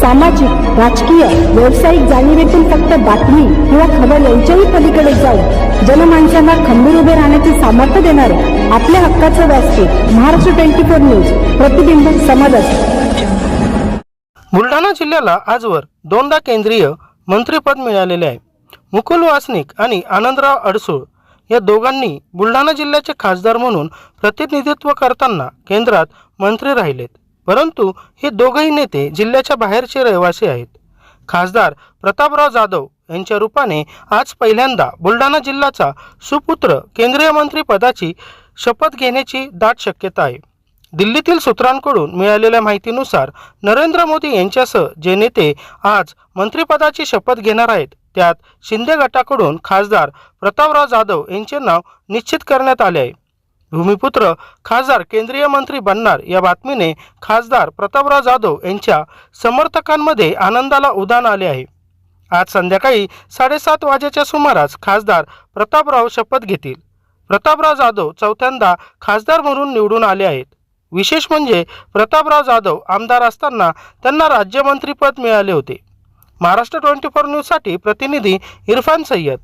सामाजिक राजकीय व्यावसायिक जाणीवेतून फक्त बातमी किंवा खबर यांच्याही पलीकडे जाऊन जनमानसांना खंबीर उभे राहण्याचे सामर्थ्य देणारे आपल्या हक्काचं व्यासपीठ महाराष्ट्र ट्वेंटी फोर न्यूज प्रतिबिंब समाजाचे बुलढाणा जिल्ह्याला आजवर दोनदा केंद्रीय मंत्रिपद मिळालेले आहे. मुकुल वासनिक आणि आनंदराव अडसूळ या दोघांनी बुलढाणा जिल्ह्याचे खासदार म्हणून प्रतिनिधित्व करताना केंद्रात मंत्री राहिलेत. परंतु हे दोघंही नेते जिल्ह्याच्या बाहेरचे रहिवासी आहेत. खासदार प्रतापराव जाधव यांच्या रूपाने आज पहिल्यांदा बुलढाणा जिल्ह्याचा सुपुत्र केंद्रीय मंत्रिपदाची शपथ घेण्याची दाट शक्यता आहे. दिल्लीतील सूत्रांकडून मिळालेल्या माहितीनुसार नरेंद्र मोदी यांच्यासह जे नेते आज मंत्रिपदाची शपथ घेणार आहेत त्यात शिंदे गटाकडून खासदार प्रतापराव जाधव यांचे नाव निश्चित करण्यात आले आहे. भूमिपुत्र खासदार केंद्रीय मंत्री बनणार या बातमीने खासदार प्रतापराव जाधव यांच्या समर्थकांमध्ये आनंदाला उदान आले आहे. आज संध्याकाळी साडेसात वाजेच्या सुमारास खासदार प्रतापराव शपथ घेतील. प्रतापराव जाधव चौथ्यांदा खासदार म्हणून निवडून आले आहेत. विशेष म्हणजे प्रतापराव जाधव आमदार असताना त्यांना राज्यमंत्रीपद मिळाले होते. महाराष्ट्र ट्वेंटी फोर न्यूजसाठी प्रतिनिधी इरफान सय्यद.